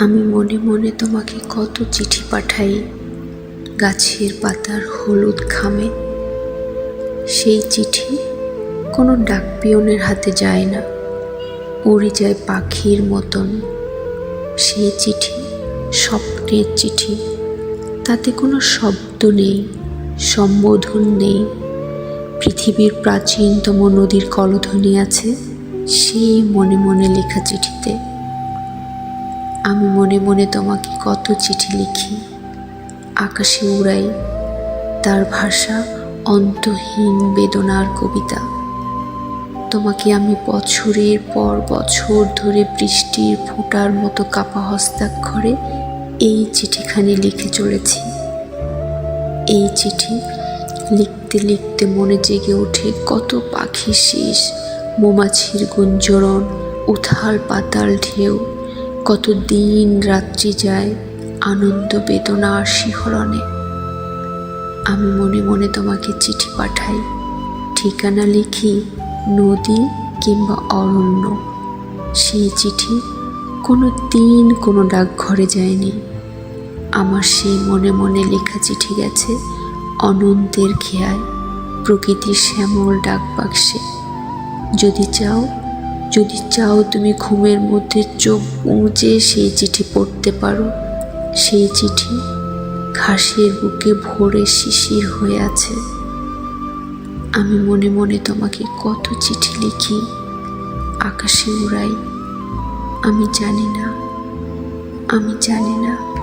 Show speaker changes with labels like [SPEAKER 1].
[SPEAKER 1] আমি মনে মনে তোমাকে কত চিঠি পাঠাই। গাছের পাতার হলুদ খামে সেই চিঠি কোনো ডাকপিয়নের হাতে যায় না। উড়ে যায় পাখির মতন। সেই চিঠি স্বপ্নের চিঠি। তাতে কোনো শব্দ নেই, সম্বোধন নেই। পৃথিবীর প্রাচীনতম নদীর কলধ্বনি আছে সেই মনে মনে লেখা চিঠিতে। আমি মনে মনে তোমাকে কত চিঠি লিখি। আকাশে উড়াই তার ভাষা অন্তহীন বেদনার কবিতা। তোমাকে আমি বছরের পর বছর ধরে বৃষ্টির ফোঁটার মতো কাপা হস্তাক্ষরে এই চিঠিখানি লিখে চলেছি। এই চিঠি লিখতে লিখতে মনে জেগে ওঠে কত পাখির শীষ, মৌমাছির গুঞ্জরণ, উথাল পাতাল ঢেউ। কত দিন রাত্রি যায় আনন্দ বেদনা আর শিহরণে। আমি মনে মনে তোমাকে চিঠি পাঠাই, ঠিকানা লিখি নদী কিংবা অরণ্য। সেই চিঠি কোনো দিন কোনো ডাকঘরে যায়নি। আমার সেই মনে মনে লেখা চিঠি গেছে অনন্তের খেয়ায়, প্রকৃতির শ্যামল ডাক বাক্সে যদি চাও যদি চাও তুমি ঘুমের মধ্যে চোখ উঁচে সেই চিঠি পড়তে পারো। সেই চিঠি ঘাসের বুকে ভরে শিশির হয়ে আছে। আমি মনে মনে তোমাকে কত চিঠি লিখি, আকাশে উড়াই। আমি জানি না, আমি জানি না।